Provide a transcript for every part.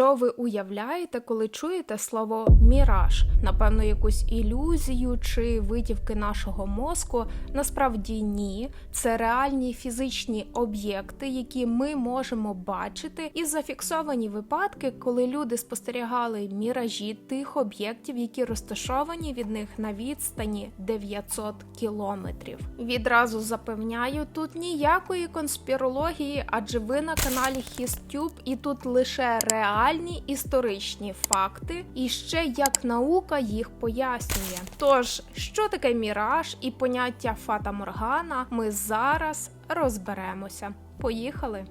Що ви уявляєте, коли чуєте слово міраж? Напевно, якусь ілюзію чи витівки нашого мозку? Насправді ні. Це реальні фізичні об'єкти, які ми можемо бачити, і зафіксовані випадки, коли люди спостерігали міражі тих об'єктів, які розташовані від них на відстані 900 кілометрів. Відразу запевняю, тут ніякої конспірології, адже ви на каналі HisTube і тут лише реальні історичні факти, і ще як наука їх пояснює. Тож, що таке міраж і поняття Фата Моргана, ми зараз розберемося. Поїхали!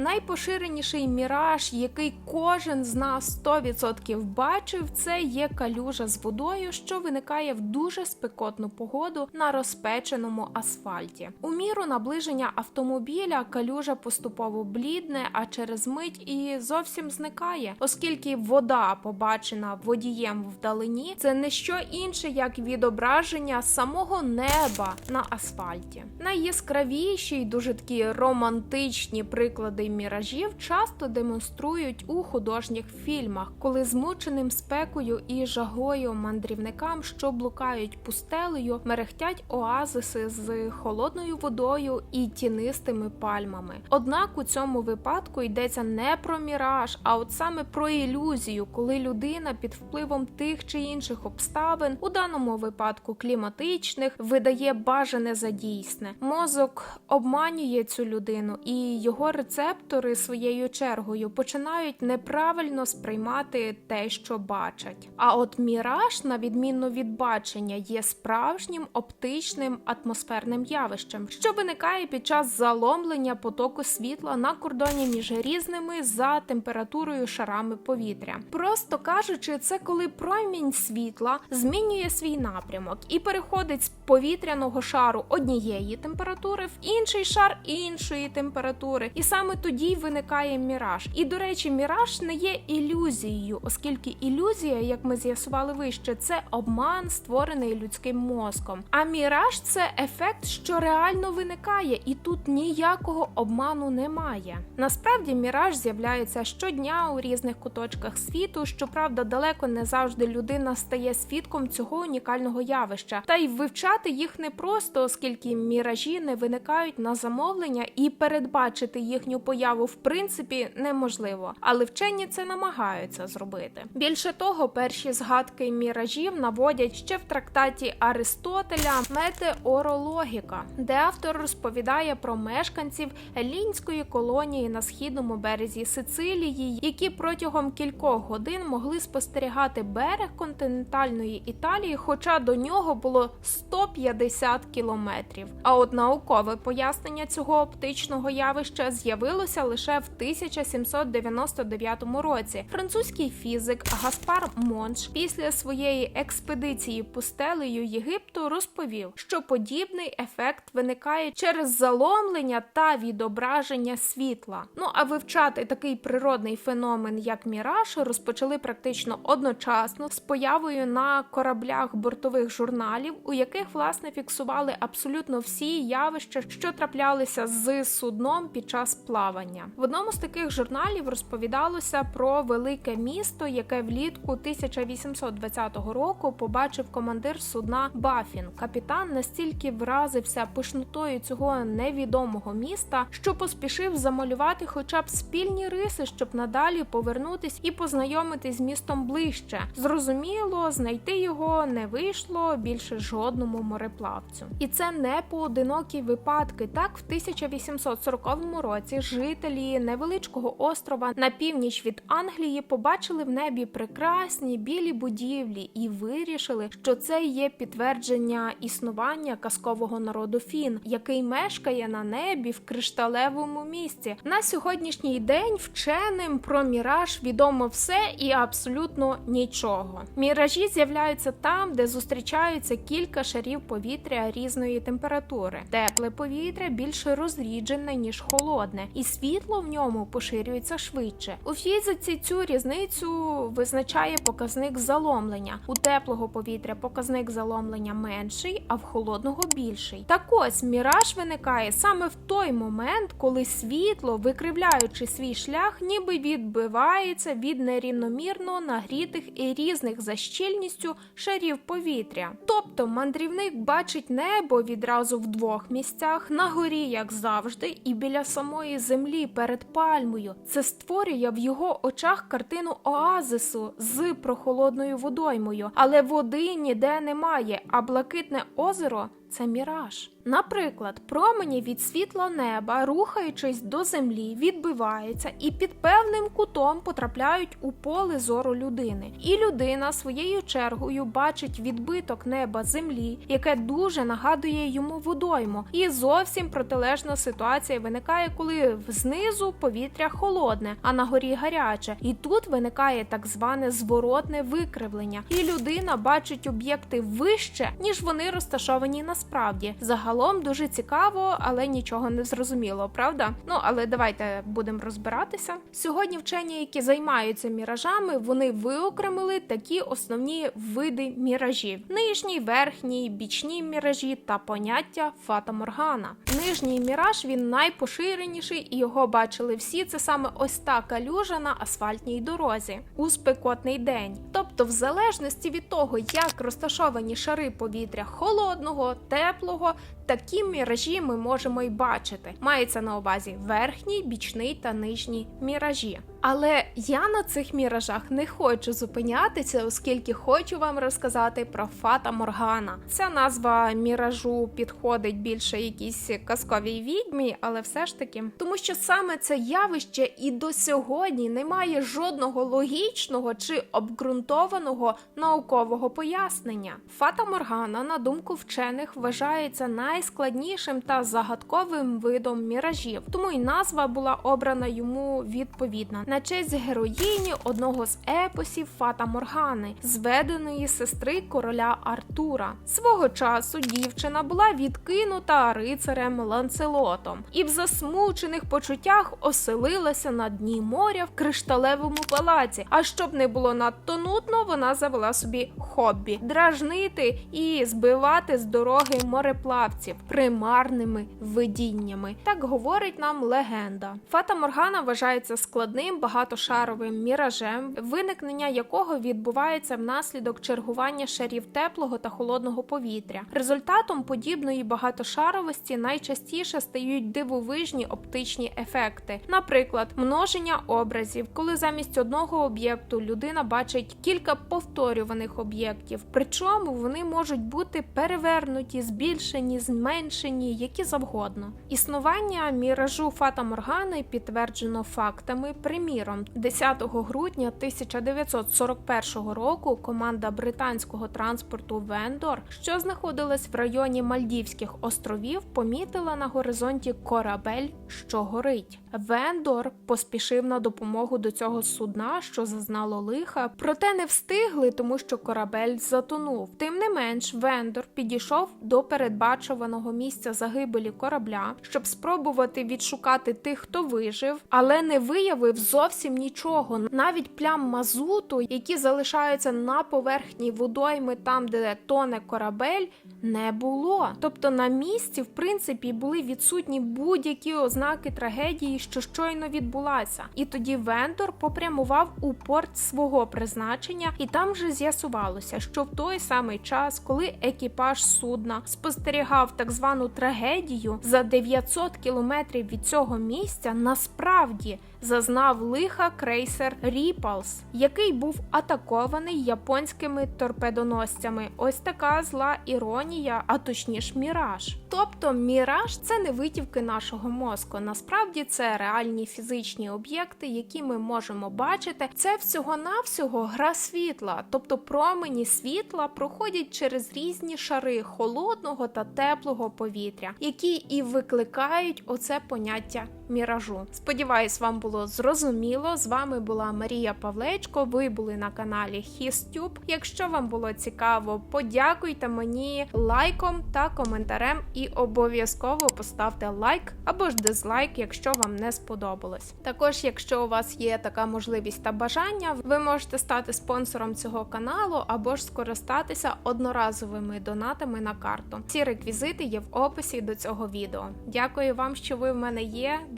Найпоширеніший міраж, який кожен з нас 100% бачив, це є калюжа з водою, що виникає в дуже спекотну погоду на розпеченому асфальті. У міру наближення автомобіля калюжа поступово блідне, а через мить і зовсім зникає, оскільки вода, побачена водієм вдалині, це не що інше, як відображення самого неба на асфальті. Найяскравіші й дуже такі романтичні приклади міражів часто демонструють у художніх фільмах, коли змученим спекою і жагою мандрівникам, що блукають пустелею, мерехтять оазиси з холодною водою і тінистими пальмами. Однак у цьому випадку йдеться не про міраж, а от саме про ілюзію, коли людина під впливом тих чи інших обставин, у даному випадку кліматичних, видає бажане за дійсне. Мозок обманює цю людину, і його рецептори своєю чергою починають неправильно сприймати те, що бачать. А от міраж, на відміну від бачення, є справжнім оптичним атмосферним явищем, що виникає під час заломлення потоку світла на кордоні між різними за температурою шарами повітря. Просто кажучи, це коли промінь світла змінює свій напрямок і переходить з повітряного шару однієї температури в інший шар іншої температури, і саме тоді виникає міраж. І до речі, міраж не є ілюзією, оскільки ілюзія, як ми з'ясували вище, це обман, створений людським мозком. А міраж це ефект, що реально виникає, і тут ніякого обману немає. Насправді, міраж з'являється щодня у різних куточках світу. Щоправда, далеко не завжди людина стає свідком цього унікального явища, та й вивчати їх непросто, оскільки міражі не виникають на замовлення, і передбачити їхню появу в принципі неможливо, але вчені це намагаються зробити. Більше того, перші згадки міражів наводять ще в трактаті Аристотеля Метеорологіка, де автор розповідає про мешканців елінської колонії на східному березі Сицилії, які протягом кількох годин могли спостерігати берег континентальної Італії, хоча до нього було 150 кілометрів. А от наукове пояснення цього оптичного явища з'явилося лише в 1799 році. Французький фізик Гаспар Монш після своєї експедиції пустелею Єгипту розповів, що подібний ефект виникає через заломлення та відображення світла. Ну а вивчати такий природний феномен, як міраж, розпочали практично одночасно з появою на кораблях бортових журналів, у яких власне фіксували абсолютно всі явища, що траплялися з судном під час плавання. В одному з таких журналів розповідалося про велике місто, яке влітку 1820 року побачив командир судна Бафін. Капітан настільки вразився пишнотою цього невідомого міста, що поспішив замалювати хоча б спільні риси, щоб надалі повернутись і познайомитись з містом ближче. Зрозуміло, знайти його не вийшло більше жодному мореплавцю. І це не поодинокі випадки. Так, в 1840 році жителі невеличкого острова на північ від Англії побачили в небі прекрасні білі будівлі і вирішили, що це є підтвердження існування казкового народу фін, який мешкає на небі в кришталевому місці. На сьогоднішній день вченим про міраж відомо все і абсолютно нічого. Міражі з'являються там, де зустрічаються кілька шарів повітря різної температури. Тепле повітря більш розріджене ніж холодне, і світло в ньому поширюється швидше. У фізиці цю різницю визначає показник заломлення. У теплого повітря показник заломлення менший, а в холодного більший. Так ось міраж виникає саме в той момент, коли світло, викривляючи свій шлях, ніби відбивається від нерівномірно нагрітих і різних за щільністю шарів повітря. Тобто мандрівник бачить небо відразу в двох місцях на горі, як завжди, і біля самої землі перед пальмою. Це створює в його очах картину оазису з прохолодною водоймою, але води ніде немає, а блакитне озеро це міраж. Наприклад, промені від світла неба, рухаючись до землі, відбиваються і під певним кутом потрапляють у поле зору людини. І людина своєю чергою бачить відбиток неба землі, яке дуже нагадує йому водойму. І зовсім протилежна ситуація виникає, коли знизу повітря холодне, а на горі гаряче. І тут виникає так зване зворотне викривлення. І людина бачить об'єкти вище, ніж вони розташовані насправді. Загалом дуже цікаво, але нічого не зрозуміло, правда? Ну але давайте будемо розбиратися. Сьогодні вчені, які займаються міражами, вони виокремили такі основні види міражів: нижній, верхній, бічні міражі та поняття фата-моргана. Нижній міраж він найпоширеніший, і його бачили всі. Це саме ось та калюжа на асфальтній дорозі у спекотний день. Тобто, в залежності від того, як розташовані шари повітря холодного, теплого, такі міражі ми можемо й бачити. Мається на увазі верхній, бічний та нижній міражі. Але я на цих міражах не хочу зупинятися, оскільки хочу вам розказати про Фата Моргана. Ця назва міражу підходить більше якійсь казковій відьмі, але все ж таки, тому що саме це явище і до сьогодні не має жодного логічного чи обґрунтованого наукового пояснення. Фата Моргана, на думку вчених, вважається найскладнішим та загадковим видом міражів, тому й назва була обрана йому відповідна на честь героїні одного з епосів Фата Моргани, зведеної сестри короля Артура. Свого часу дівчина була відкинута рицарем Ланцелотом і в засмучених почуттях оселилася на дні моря в кришталевому палаці. А щоб не було надто нудно, вона завела собі хобі дражнити і збивати з дороги мореплавців примарними видіннями. Так говорить нам легенда. Фата Моргана вважається складним багатошаровим міражем, виникнення якого відбувається внаслідок чергування шарів теплого та холодного повітря. Результатом подібної багатошаровості найчастіше стають дивовижні оптичні ефекти, наприклад, множення образів, коли замість одного об'єкту людина бачить кілька повторюваних об'єктів, причому вони можуть бути перевернуті, збільшені, зменшені, які завгодно. Існування міражу Фата Моргани підтверджено фактами. Приміром, 10 грудня 1941 року команда британського транспорту Вендор, що знаходилась в районі Мальдівських островів, помітила на горизонті корабель, що горить. Вендор поспішив на допомогу до цього судна, що зазнало лиха, проте не встигли, тому що корабель затонув. Тим не менш, Вендор підійшов до передбачуваного місця загибелі корабля, щоб спробувати відшукати тих, хто вижив, але не виявив зовсім нічого, навіть плям мазуту, які залишаються на поверхні водойми, там де тоне корабель, не було. Тобто на місці, в принципі, були відсутні будь-які ознаки трагедії, що щойно відбулася. І тоді Вендор попрямував у порт свого призначення, і там вже з'ясувалося, що в той самий час, коли екіпаж судна спостерігав так звану трагедію за 900 кілометрів від цього місця, насправді зазнав лиха крейсер Ріпалс, який був атакований японськими торпедоносцями. Ось така зла іронія, а точніше міраж. Тобто міраж це не витівки нашого мозку. Насправді це реальні фізичні об'єкти, які ми можемо бачити. Це всього-навсього гра світла, тобто промені світла проходять через різні шари холодного та теплого повітря, які і викликають оце поняття міражу. Сподіваюсь, вам було зрозуміло. З вами була Марія Павлечко. Ви були на каналі HisTube. Якщо вам було цікаво, подякуйте мені лайком та коментарем і обов'язково поставте лайк або ж дизлайк, якщо вам не сподобалось. Також, якщо у вас є така можливість та бажання, ви можете стати спонсором цього каналу або ж скористатися одноразовими донатами на карту. Ці реквізити є в описі до цього відео. Дякую вам, що ви в мене є.